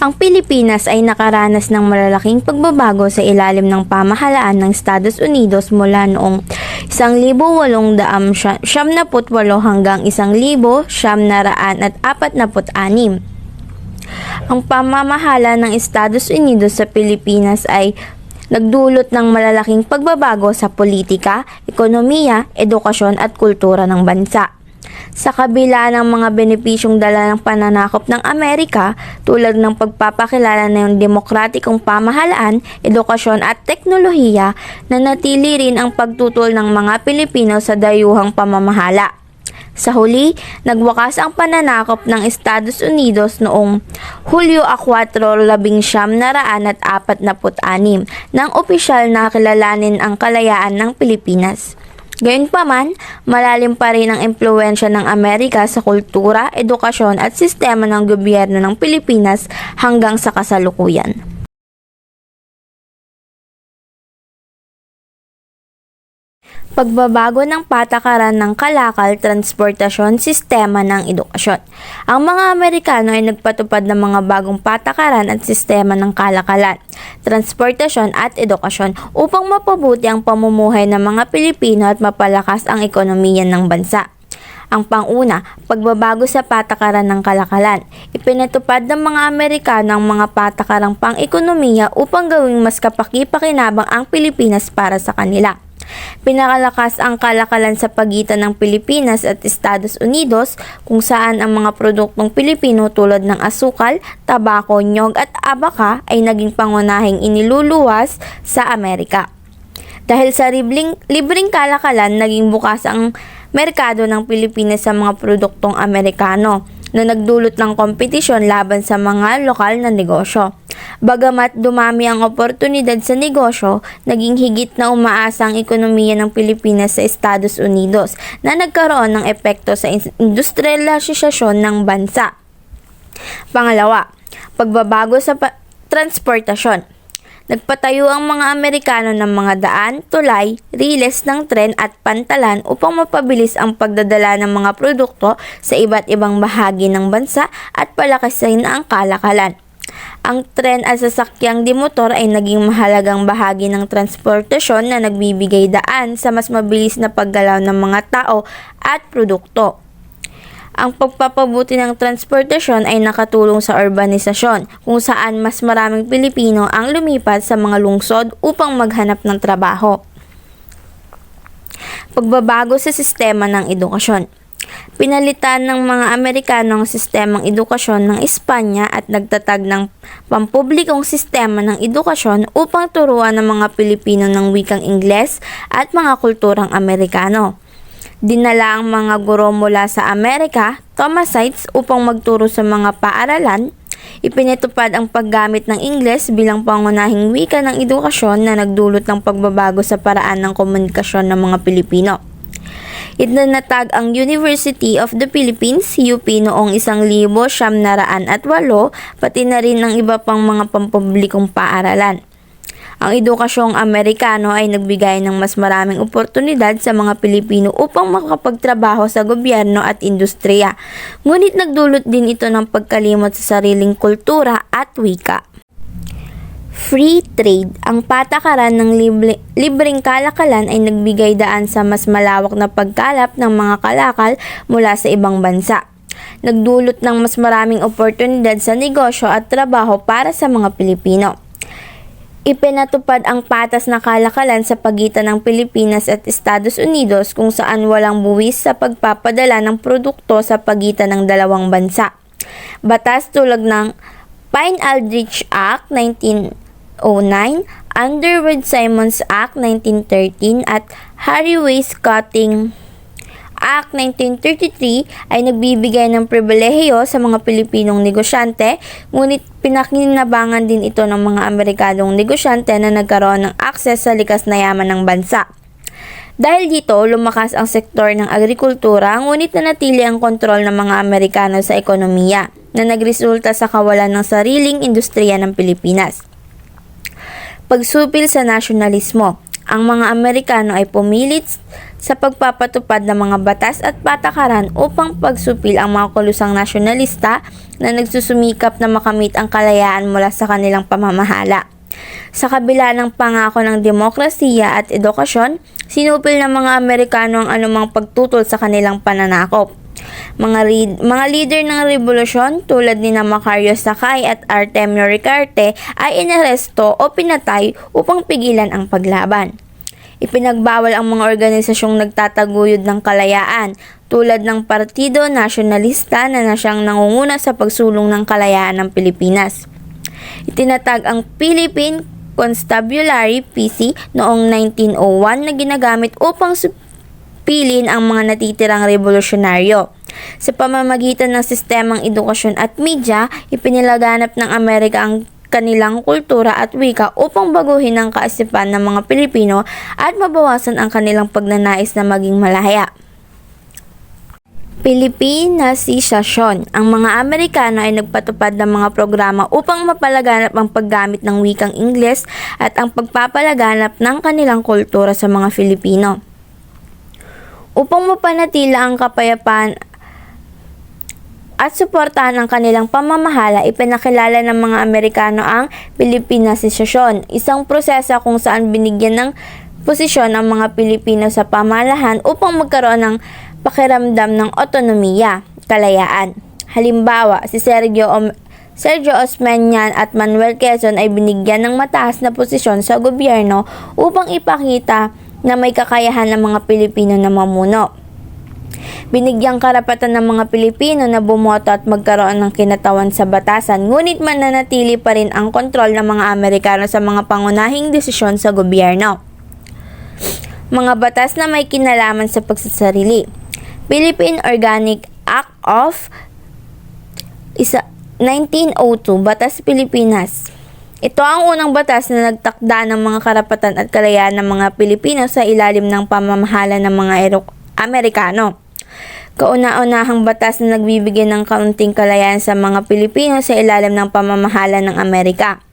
Ang Pilipinas ay nakaranas ng malalaking pagbabago sa ilalim ng pamahalaan ng Estados Unidos mula noong 1878 hanggang 1946. Ang pamamahala ng Estados Unidos sa Pilipinas ay nagdulot ng malalaking pagbabago sa politika, ekonomiya, edukasyon at kultura ng bansa. Sa kabila ng mga benepisyong dala ng pananakop ng Amerika tulad ng pagpapakilala ng demokratikong pamahalaan, edukasyon at teknolohiya, nanatili rin ang pagtutol ng mga Pilipino sa dayuhang pamamahala. Sa huli, nagwakas ang pananakop ng Estados Unidos noong Hulyo 4, 1946 nang opisyal na kilalanin ang kalayaan ng Pilipinas. Gayunpaman, malalim pa rin ang impluensya ng Amerika sa kultura, edukasyon at sistema ng gobyerno ng Pilipinas hanggang sa kasalukuyan. Pagbabago ng patakaran ng kalakal, transportasyon, sistema ng edukasyon. Ang mga Amerikano ay nagpatupad ng mga bagong patakaran at sistema ng kalakalan, transportasyon at edukasyon upang mapabuti ang pamumuhay ng mga Pilipino at mapalakas ang ekonomiya ng bansa. Ang panguna, pagbabago sa patakaran ng kalakalan. Ipinatupad ng mga Amerikano ang mga patakarang pang-ekonomiya upang gawing mas kapaki-pakinabang ang Pilipinas para sa kanila. Pinakalakas ang kalakalan sa pagitan ng Pilipinas at Estados Unidos kung saan ang mga produktong Pilipino tulad ng asukal, tabako, nyog at abaka ay naging pangunahing iniluluwas sa Amerika. Dahil sa libreng, libreng kalakalan, naging bukas ang merkado ng Pilipinas sa mga produktong Amerikano na nagdulot ng kompetisyon laban sa mga lokal na negosyo. Bagamat dumami ang oportunidad sa negosyo, naging higit na umaasa ang ekonomiya ng Pilipinas sa Estados Unidos na nagkaroon ng epekto sa in- industrialisasyon ng bansa. Pangalawa, pagbabago sa transportasyon. Nagpatayo ang mga Amerikano ng mga daan, tulay, riles ng tren at pantalan upang mapabilis ang pagdadala ng mga produkto sa iba't ibang bahagi ng bansa at palakasin ang kalakalan. Ang tren at sasakyang dimotor ay naging mahalagang bahagi ng transportasyon na nagbibigay daan sa mas mabilis na paggalaw ng mga tao at produkto. Ang pagpapabuti ng transportasyon ay nakatulong sa urbanisasyon kung saan mas maraming Pilipino ang lumipat sa mga lungsod upang maghanap ng trabaho. Pagbabago sa sistema ng edukasyon. Pinalitan ng mga Amerikano ang sistemang edukasyon ng Espanya at nagtatag ng pampublikong sistema ng edukasyon upang turuan ng mga Pilipino ng wikang Ingles at mga kulturang Amerikano. Dinala ang mga guro mula sa Amerika, Thomasites upang magturo sa mga paaralan. Ipinatupad ang paggamit ng Ingles bilang pangunahing wika ng edukasyon na nagdulot ng pagbabago sa paraan ng komunikasyon ng mga Pilipino. Itinatag ang University of the Philippines, UP noong 1908 pati na rin ang iba pang mga pampublikong paaralan. Ang edukasyong Amerikano ay nagbigay ng mas maraming oportunidad sa mga Pilipino upang makapagtrabaho sa gobyerno at industriya. Ngunit nagdulot din ito ng pagkalimot sa sariling kultura at wika. Free trade, ang patakaran ng libre, libreng kalakalan ay nagbigay daan sa mas malawak na pagkalap ng mga kalakal mula sa ibang bansa. Nagdulot ng mas maraming oportunidad sa negosyo at trabaho para sa mga Pilipino. Ipinatupad ang patas na kalakalan sa pagitan ng Pilipinas at Estados Unidos kung saan walang buwis sa pagpapadala ng produkto sa pagitan ng dalawang bansa. Batas tulad ng Pine-Aldrich Act 1909, Underwood-Simons Act 1913 at Harry Wainscoting Act 1933 ay nagbibigay ng pribilehiyo sa mga Pilipinong negosyante, ngunit pinakinabangan din ito ng mga Amerikanong negosyante na nagkaroon ng akses sa likas na yaman ng bansa. Dahil dito, lumakas ang sektor ng agrikultura, ngunit nanatili ang kontrol ng mga Amerikano sa ekonomiya, na nagresulta sa kawalan ng sariling industriya ng Pilipinas. Pagsupil sa nasyonalismo. Ang mga Amerikano ay pumilit sa pagpapatupad ng mga batas at patakaran upang pagsupil ang mga kulusang nasyonalista na nagsusumikap na makamit ang kalayaan mula sa kanilang pamamahala. Sa kabila ng pangako ng demokrasiya at edukasyon, sinupil ng mga Amerikano ang anumang pagtutol sa kanilang pananakop. Mga, ri- mga leader ng revolusyon tulad ni Macario Sakay at Artemio Ricarte ay inaresto o pinatay upang pigilan ang paglaban. Ipinagbawal ang mga organisasyong nagtataguyod ng kalayaan tulad ng Partido Nasyonalista na na siyang nangunguna sa pagsulong ng kalayaan ng Pilipinas. Itinatag ang Philippine Constabulary PC noong 1901 na ginagamit upang supilin ang mga natitirang revolusyonaryo. Sa pamamagitan ng sistemang edukasyon at media, ipinilaganap ng Amerika ang kanilang kultura at wika upang baguhin ang kaisipan ng mga Pilipino at mabawasan ang kanilang pagnanais na maging malaya. Pilipinasisasyon. Ang mga Amerikano ay nagpatupad ng mga programa upang mapalaganap ang paggamit ng wikang Ingles at ang pagpapalaganap ng kanilang kultura sa mga Filipino. Upang mapanatila ang kapayapaan at suportahan ang kanilang pamamahala, ipinakilala ng mga Amerikano ang Pilipinasisasyon, isang proseso kung saan binigyan ng posisyon ang mga Pilipino sa pamalahan upang magkaroon ng pakiramdam ng otonomiya, kalayaan. Halimbawa, si Sergio, Om- Sergio Osmeñan at Manuel Quezon ay binigyan ng mataas na posisyon sa gobyerno upang ipakita na may kakayahan ng mga Pilipino na mamuno. Binigyang karapatan ng mga Pilipino na bumoto at magkaroon ng kinatawan sa batasan, ngunit mananatili pa rin ang kontrol ng mga Amerikano sa mga pangunahing desisyon sa gobyerno. Mga batas na may kinalaman sa pagsasarili. Philippine Organic Act of isa, 1902, Batas Pilipinas. Ito ang unang batas na nagtakda ng mga karapatan at kalayaan ng mga Pilipino sa ilalim ng pamamahala ng mga Amerikano. Kauna-unahang batas na nagbibigay ng kaunting kalayaan sa mga Pilipino sa ilalim ng pamamahala ng Amerika.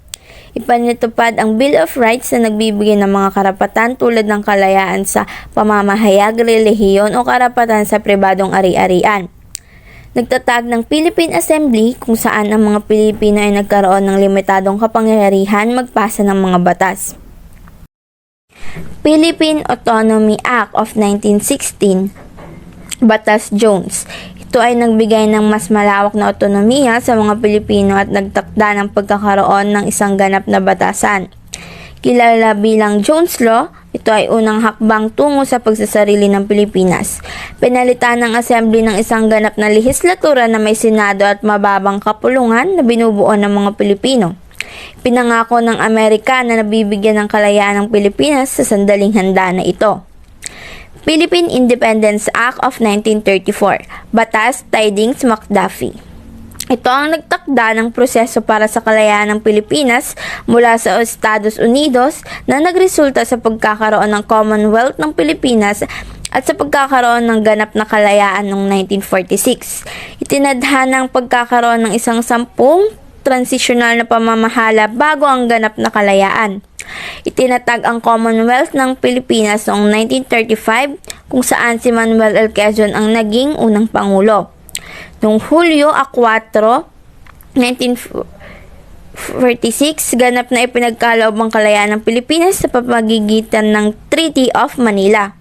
Ipanatupad ang Bill of Rights na nagbibigay ng mga karapatan tulad ng kalayaan sa pamamahayag, relihiyon o karapatan sa pribadong ari-arian. Nagtatag ng Philippine Assembly kung saan ang mga Pilipino ay nagkaroon ng limitadong kapangyarihan magpasa ng mga batas. Philippine Autonomy Act of 1916 Batas Jones. Ito ay nagbigay ng mas malawak na otonomiya sa mga Pilipino at nagtakda ng pagkakaroon ng isang ganap na batasan. Kilala bilang Jones Law, ito ay unang hakbang tungo sa pagsasarili ng Pilipinas. Pinalitan ng Assembly ng isang ganap na lehislatura na may Senado at mababang kapulungan na binubuo ng mga Pilipino. Pinangako ng Amerika na nabibigyan ng kalayaan ng Pilipinas sa sandaling handa na ito. Philippine Independence Act of 1934, Batas Tidings McDuffie. Ito ang nagtakda ng proseso para sa kalayaan ng Pilipinas mula sa Estados Unidos na nagresulta sa pagkakaroon ng Commonwealth ng Pilipinas at sa pagkakaroon ng ganap na kalayaan noong 1946. Itinadhana ang pagkakaroon ng isang sampung transitional na pamamahala bago ang ganap na kalayaan. Itinatag ang Commonwealth ng Pilipinas noong 1935 kung saan si Manuel L. Quezon ang naging unang pangulo. Noong Hulyo 4, 1946, ganap na ipinagkaloob ang kalayaan ng Pilipinas sa pamamagitan ng Treaty of Manila.